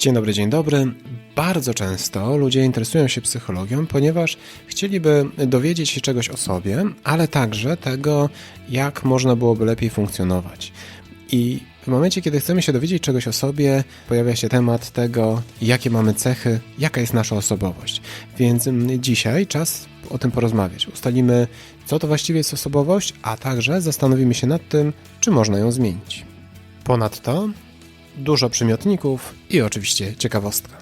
Dzień dobry, dzień dobry. Bardzo często ludzie interesują się psychologią, ponieważ chcieliby dowiedzieć się czegoś o sobie, ale także tego, jak można byłoby lepiej funkcjonować. I w momencie, kiedy chcemy się dowiedzieć czegoś o sobie, pojawia się temat tego, jakie mamy cechy, jaka jest nasza osobowość. Więc dzisiaj czas o tym porozmawiać. Ustalimy, co to właściwie jest osobowość, a także zastanowimy się nad tym, czy można ją zmienić. Ponadto dużo przymiotników i oczywiście ciekawostka.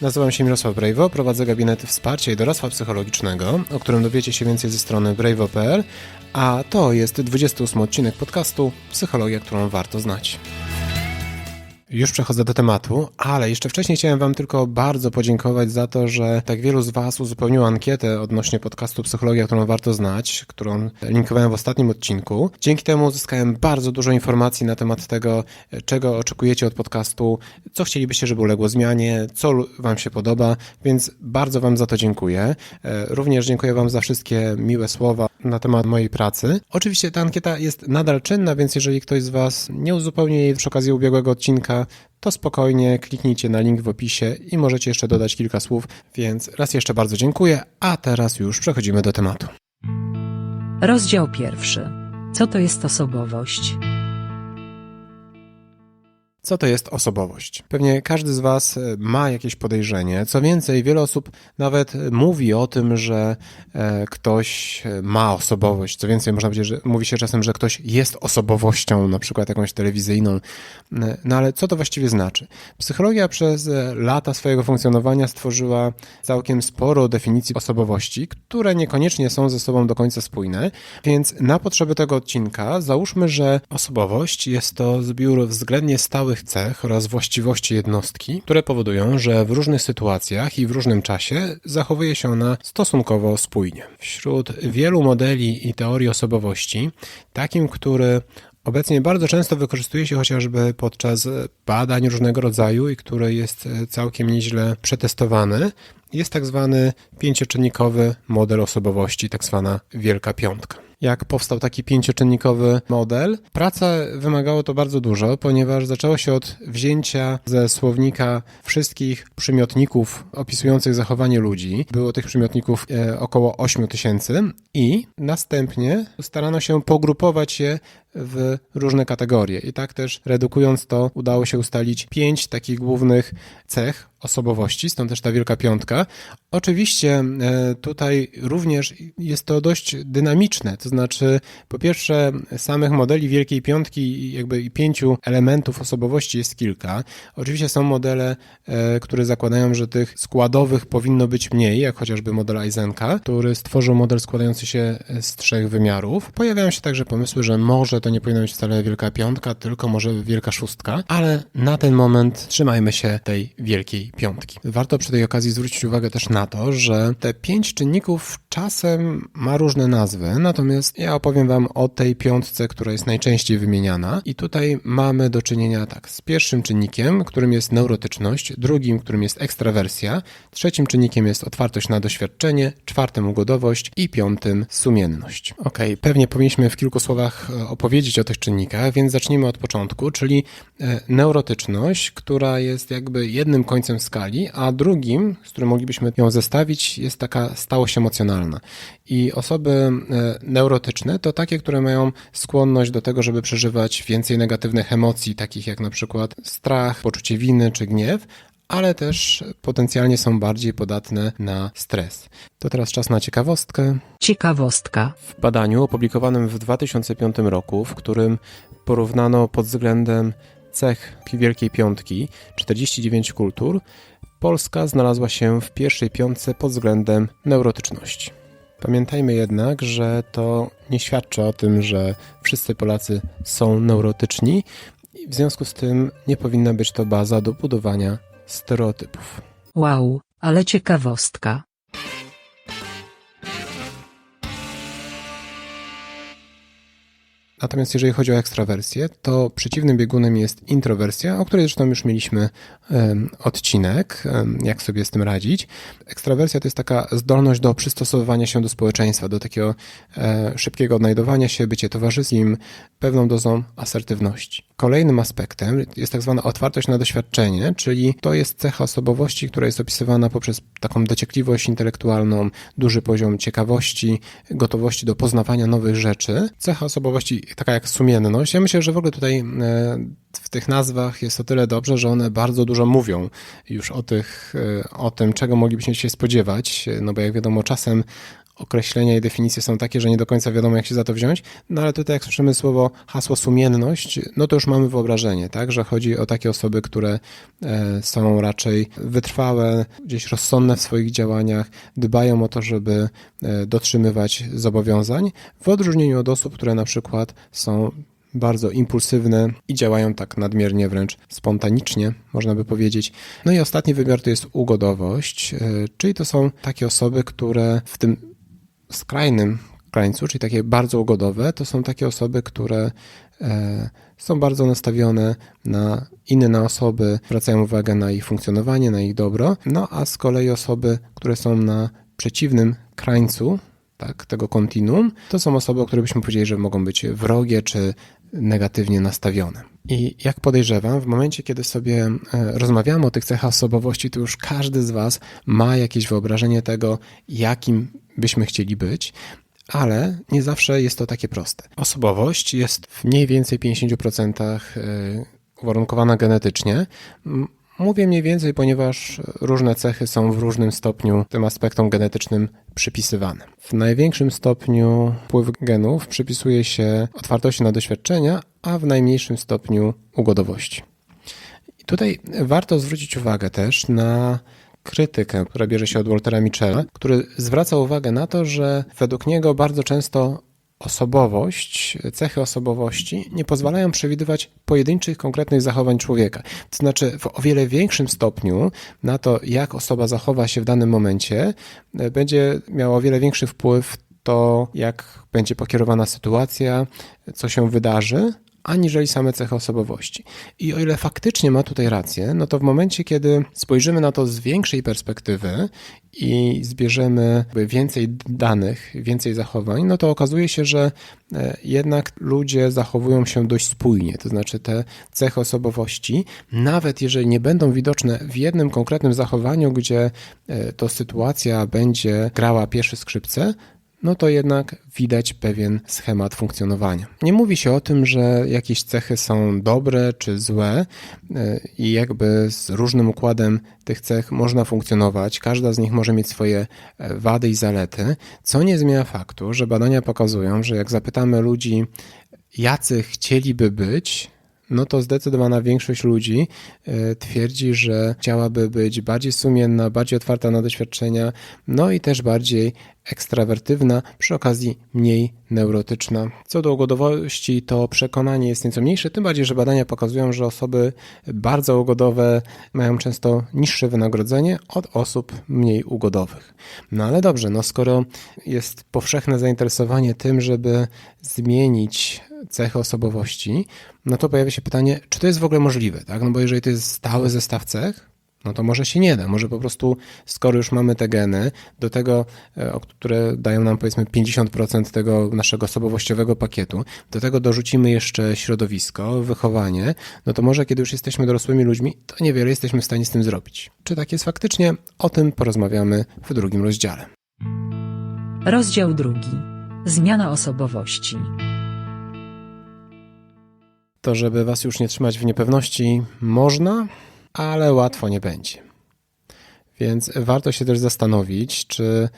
Nazywam się Mirosław Brejwo, prowadzę gabinet wsparcia i doradztwa psychologicznego, o którym dowiecie się więcej ze strony brejwo.pl, a to jest 28 odcinek podcastu Psychologia, którą warto znać. Już przechodzę do tematu, ale jeszcze wcześniej chciałem Wam tylko bardzo podziękować za to, że tak wielu z Was uzupełniło ankietę odnośnie podcastu Psychologia, którą warto znać, którą linkowałem w ostatnim odcinku. Dzięki temu uzyskałem bardzo dużo informacji na temat tego, czego oczekujecie od podcastu, co chcielibyście, żeby uległo zmianie, co Wam się podoba, więc bardzo Wam za to dziękuję. E, również dziękuję Wam za wszystkie miłe słowa na temat mojej pracy. Oczywiście ta ankieta jest nadal czynna, więc jeżeli ktoś z Was nie uzupełni jej przy okazji ubiegłego odcinka, to spokojnie kliknijcie na link w opisie i możecie jeszcze dodać kilka słów, więc raz jeszcze bardzo dziękuję, a teraz już przechodzimy do tematu. Rozdział pierwszy. Co to jest osobowość? Co to jest osobowość? Pewnie każdy z Was e, ma jakieś podejrzenie. Co więcej, wiele osób nawet mówi o tym, że e, ktoś e, ma osobowość. Co więcej, można powiedzieć, że mówi się czasem, że ktoś jest osobowością, na przykład jakąś telewizyjną. No ale co to właściwie znaczy? Psychologia przez lata swojego funkcjonowania stworzyła całkiem sporo definicji osobowości, które niekoniecznie są ze sobą do końca spójne, więc na potrzeby tego odcinka załóżmy, że osobowość jest to zbiór względnie stałych cech oraz właściwości jednostki, które powodują, że w różnych sytuacjach i w różnym czasie zachowuje się ona stosunkowo spójnie. Wśród wielu modeli i teorii osobowości, takim, który Obecnie bardzo często wykorzystuje się chociażby podczas badań różnego rodzaju i który jest całkiem nieźle przetestowany, jest tak zwany pięcioczynnikowy model osobowości, tak zwana Wielka Piątka jak powstał taki pięcioczynnikowy model. Praca wymagało to bardzo dużo, ponieważ zaczęło się od wzięcia ze słownika wszystkich przymiotników opisujących zachowanie ludzi. Było tych przymiotników e, około 8 tysięcy i następnie starano się pogrupować je w różne kategorie. I tak też redukując to, udało się ustalić pięć takich głównych cech osobowości, stąd też ta wielka piątka. Oczywiście e, tutaj również jest to dość dynamiczne, to znaczy po pierwsze samych modeli wielkiej piątki jakby i pięciu elementów osobowości jest kilka. Oczywiście są modele, e, które zakładają, że tych składowych powinno być mniej, jak chociażby model Eisenka, który stworzył model składający się z trzech wymiarów. Pojawiają się także pomysły, że może to nie powinna być wcale wielka piątka, tylko może wielka szóstka, ale na ten moment trzymajmy się tej wielkiej piątki. Warto przy tej okazji zwrócić uwagę też na to, że te pięć czynników czasem ma różne nazwy, natomiast ja opowiem Wam o tej piątce, która jest najczęściej wymieniana. I tutaj mamy do czynienia tak z pierwszym czynnikiem, którym jest neurotyczność, drugim, którym jest ekstrawersja, trzecim czynnikiem jest otwartość na doświadczenie, czwartym ugodowość i piątym sumienność. Ok, pewnie powinniśmy w kilku słowach e, opowiedzieć o tych czynnikach, więc zacznijmy od początku, czyli e, neurotyczność, która jest jakby jednym końcem skali, a drugim, z którym moglibyśmy ją zestawić, jest taka stałość emocjonalna. I osoby e, neurotyczne to takie, które mają skłonność do tego, żeby przeżywać więcej negatywnych emocji, takich jak na przykład strach, poczucie winy czy gniew, ale też potencjalnie są bardziej podatne na stres. To teraz czas na ciekawostkę. Ciekawostka. W badaniu opublikowanym w 2005 roku, w którym porównano pod względem cech Wielkiej Piątki 49 kultur, Polska znalazła się w pierwszej piątce pod względem neurotyczności. Pamiętajmy jednak, że to nie świadczy o tym, że wszyscy Polacy są neurotyczni, i w związku z tym nie powinna być to baza do budowania stereotypów. Wow, ale ciekawostka. Natomiast jeżeli chodzi o ekstrawersję, to przeciwnym biegunem jest introwersja, o której zresztą już mieliśmy odcinek, jak sobie z tym radzić. Ekstrawersja to jest taka zdolność do przystosowywania się do społeczeństwa, do takiego e, szybkiego odnajdowania się, bycie towarzyskim, pewną dozą asertywności. Kolejnym aspektem jest tak zwana otwartość na doświadczenie, czyli to jest cecha osobowości, która jest opisywana poprzez taką dociekliwość intelektualną, duży poziom ciekawości, gotowości do poznawania nowych rzeczy. Cecha osobowości taka jak sumienność. Ja myślę, że w ogóle tutaj e, w tych nazwach jest o tyle dobrze, że one bardzo dużo mówią już o, tych, e, o tym, czego moglibyśmy się spodziewać, no bo jak wiadomo, czasem określenia i definicje są takie, że nie do końca wiadomo, jak się za to wziąć, no ale tutaj jak słyszymy słowo, hasło sumienność, no to już mamy wyobrażenie, tak, że chodzi o takie osoby, które e, są raczej wytrwałe, gdzieś rozsądne w swoich działaniach, dbają o to, żeby e, dotrzymywać zobowiązań, w odróżnieniu od osób, które na przykład są bardzo impulsywne i działają tak nadmiernie, wręcz spontanicznie, można by powiedzieć. No i ostatni wymiar to jest ugodowość, e, czyli to są takie osoby, które w tym skrajnym krańcu, czyli takie bardzo ugodowe, to są takie osoby, które e, są bardzo nastawione na inne osoby, zwracają uwagę na ich funkcjonowanie, na ich dobro, no a z kolei osoby, które są na przeciwnym krańcu, tak, tego kontinuum, to są osoby, o których byśmy powiedzieli, że mogą być wrogie czy negatywnie nastawione. I jak podejrzewam, w momencie, kiedy sobie e, rozmawiamy o tych cechach osobowości, to już każdy z Was ma jakieś wyobrażenie tego, jakim byśmy chcieli być, ale nie zawsze jest to takie proste. Osobowość jest w mniej więcej 50% e, uwarunkowana genetycznie. Mówię mniej więcej, ponieważ różne cechy są w różnym stopniu tym aspektom genetycznym przypisywane. W największym stopniu wpływ genów przypisuje się otwartości na doświadczenia, a w najmniejszym stopniu ugodowości. I tutaj warto zwrócić uwagę też na krytykę, która bierze się od Waltera Michela, który zwraca uwagę na to, że według niego bardzo często osobowość, cechy osobowości nie pozwalają przewidywać pojedynczych, konkretnych zachowań człowieka. To znaczy, w o wiele większym stopniu na to, jak osoba zachowa się w danym momencie, e, będzie miało o wiele większy wpływ to, jak będzie pokierowana sytuacja, co się wydarzy, aniżeli same cechy osobowości. I o ile faktycznie ma tutaj rację, no to w momencie, kiedy spojrzymy na to z większej perspektywy i zbierzemy więcej danych, więcej zachowań, no to okazuje się, że e, jednak ludzie zachowują się dość spójnie. To znaczy te cechy osobowości, nawet jeżeli nie będą widoczne w jednym konkretnym zachowaniu, gdzie e, to sytuacja będzie grała pierwsze skrzypce, no to jednak widać pewien schemat funkcjonowania. Nie mówi się o tym, że jakieś cechy są dobre czy złe y, i jakby z różnym układem tych cech można funkcjonować. Każda z nich może mieć swoje e, wady i zalety, co nie zmienia faktu, że badania pokazują, że jak zapytamy ludzi, jacy chcieliby być, no to zdecydowana większość ludzi e, twierdzi, że chciałaby być bardziej sumienna, bardziej otwarta na doświadczenia, no i też bardziej ekstrawertywna, przy okazji mniej neurotyczna. Co do ugodowości, to przekonanie jest nieco mniejsze, tym bardziej, że badania pokazują, że osoby bardzo ugodowe mają często niższe wynagrodzenie od osób mniej ugodowych. No ale dobrze, no skoro jest powszechne zainteresowanie tym, żeby zmienić cechy osobowości, no to pojawia się pytanie, czy to jest w ogóle możliwe, tak? No bo jeżeli to jest stały zestaw cech, no to może się nie da. Może po prostu, skoro już mamy te geny, do tego, e, które dają nam powiedzmy 50% tego naszego osobowościowego pakietu, do tego dorzucimy jeszcze środowisko, wychowanie, no to może kiedy już jesteśmy dorosłymi ludźmi, to niewiele jesteśmy w stanie z tym zrobić. Czy tak jest faktycznie? O tym porozmawiamy w drugim rozdziale. Rozdział drugi. Zmiana osobowości. To, żeby was już nie trzymać w niepewności, można, ale łatwo nie będzie. Więc warto się też zastanowić, czy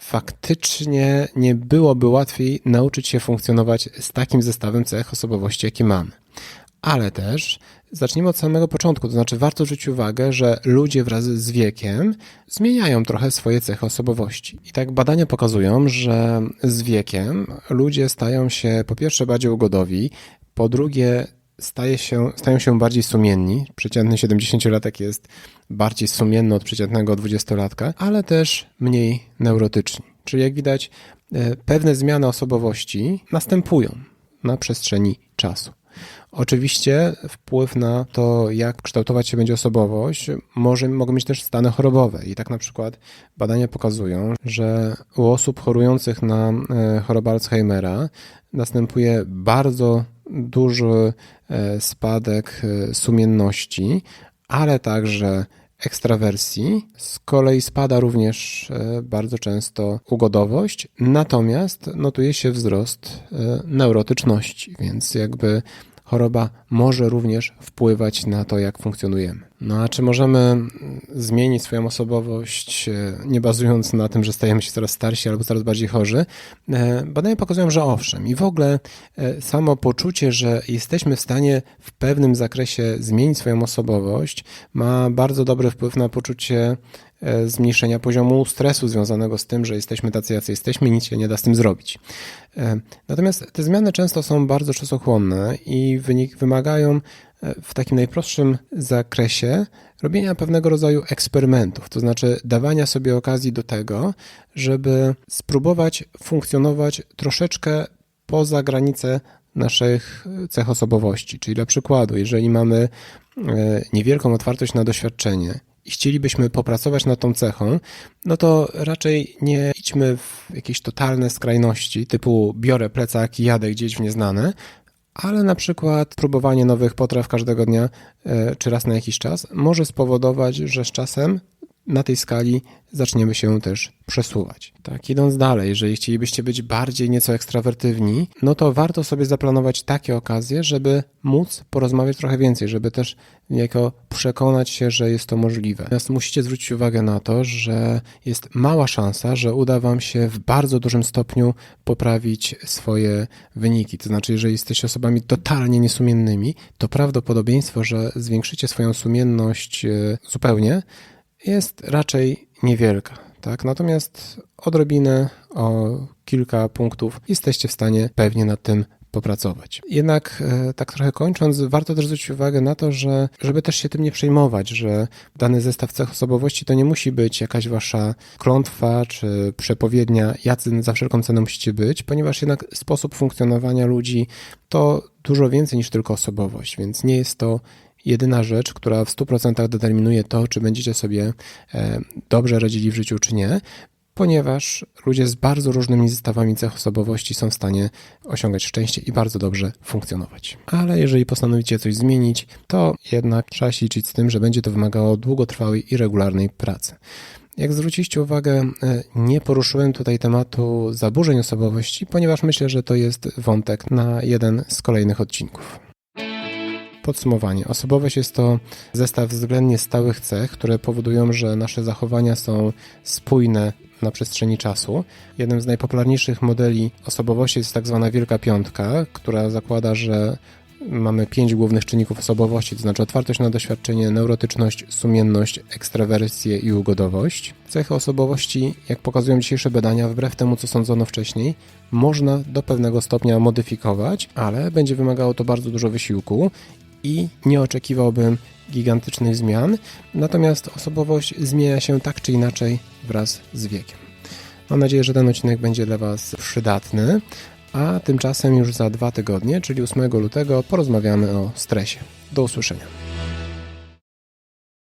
faktycznie nie byłoby łatwiej nauczyć się funkcjonować z takim zestawem cech osobowości, jaki mamy. Ale też zacznijmy od samego początku, to znaczy warto zwrócić uwagę, że ludzie wraz z wiekiem zmieniają trochę swoje cechy osobowości. I tak badania pokazują, że z wiekiem ludzie stają się po pierwsze bardziej ugodowi, po drugie staje się, stają się bardziej sumienni. Przeciętny 70-latek jest bardziej sumienny od przeciętnego 20-latka, ale też mniej neurotyczni. Czyli jak widać, e, pewne zmiany osobowości następują. na przestrzeni czasu. Oczywiście wpływ na to, jak kształtować się będzie osobowość, może, mogą mieć też stany chorobowe. I tak na przykład badania pokazują, że u osób chorujących na e, chorobę Alzheimera następuje bardzo duży e, spadek e, sumienności, ale także ekstrawersji. Z kolei spada również e, bardzo często ugodowość, natomiast notuje się wzrost neurotyczności, więc jakby choroba może również wpływać na to, jak funkcjonujemy. No a czy możemy mm, zmienić swoją osobowość, e, nie bazując na tym, że stajemy się coraz starsi albo coraz bardziej chorzy? E, Badania pokazują, że owszem. I w ogóle e, samo poczucie, że jesteśmy w stanie w pewnym zakresie zmienić swoją osobowość, ma bardzo dobry wpływ na poczucie zmniejszenia poziomu stresu związanego z tym, że jesteśmy tacy, jacy jesteśmy, nic się nie da z tym zrobić. E, Natomiast te zmiany często są bardzo czasochłonne i wynik, wymagają e, w takim najprostszym zakresie robienia pewnego rodzaju eksperymentów, to znaczy dawania sobie okazji do tego, żeby spróbować funkcjonować troszeczkę poza granice naszych cech osobowości. Czyli dla przykładu, jeżeli mamy e, niewielką otwartość na doświadczenie i chcielibyśmy popracować nad tą cechą, no to raczej nie idźmy w jakieś totalne skrajności, typu biorę plecak i jadę gdzieś w nieznane, ale na przykład próbowanie nowych potraw każdego dnia e, czy raz na jakiś czas może spowodować, że z czasem na tej skali zaczniemy się też przesuwać. Tak, idąc dalej, jeżeli chcielibyście być bardziej nieco ekstrawertywni, no to warto sobie zaplanować takie okazje, żeby móc porozmawiać trochę więcej, żeby też niejako przekonać się, że jest to możliwe. Natomiast musicie zwrócić uwagę na to, że jest mała szansa, że uda Wam się w bardzo dużym stopniu poprawić swoje wyniki. To znaczy, jeżeli jesteście osobami totalnie niesumiennymi, to prawdopodobieństwo, że zwiększycie swoją sumienność e, zupełnie, jest raczej niewielka. Tak? Natomiast odrobinę o kilka punktów jesteście w stanie pewnie nad tym popracować. Jednak e, tak trochę kończąc, warto też zwrócić uwagę na to, że żeby też się tym nie przejmować, że dany zestaw cech osobowości to nie musi być jakaś wasza klątwa czy przepowiednia, jacy za wszelką cenę musicie być, ponieważ jednak sposób funkcjonowania ludzi to dużo więcej niż tylko osobowość, więc nie jest to jedyna rzecz, która w 100% determinuje to, czy będziecie sobie e, dobrze radzili w życiu, czy nie, ponieważ ludzie z bardzo różnymi zestawami cech osobowości są w stanie osiągać szczęście i bardzo dobrze funkcjonować. Ale jeżeli postanowicie coś zmienić, to jednak trzeba się liczyć z tym, że będzie to wymagało długotrwałej i regularnej pracy. Jak zwróciliście uwagę, e, nie poruszyłem tutaj tematu zaburzeń osobowości, ponieważ myślę, że to jest wątek na jeden z kolejnych odcinków. Podsumowanie. Osobowość jest to zestaw względnie stałych cech, które powodują, że nasze zachowania są spójne na przestrzeni czasu. Jednym z najpopularniejszych modeli osobowości jest tak zwana Wielka Piątka, która zakłada, że mamy pięć głównych czynników osobowości, to znaczy otwartość na doświadczenie, neurotyczność, sumienność, ekstrawersję i ugodowość. Cechy osobowości, jak pokazują dzisiejsze badania, wbrew temu co sądzono wcześniej, można do pewnego stopnia modyfikować, ale będzie wymagało to bardzo dużo wysiłku i nie oczekiwałbym gigantycznych zmian, natomiast osobowość zmienia się tak czy inaczej wraz z wiekiem. Mam nadzieję, że ten odcinek będzie dla Was przydatny, a tymczasem już za dwa tygodnie, czyli 8 lutego, porozmawiamy o stresie. Do usłyszenia.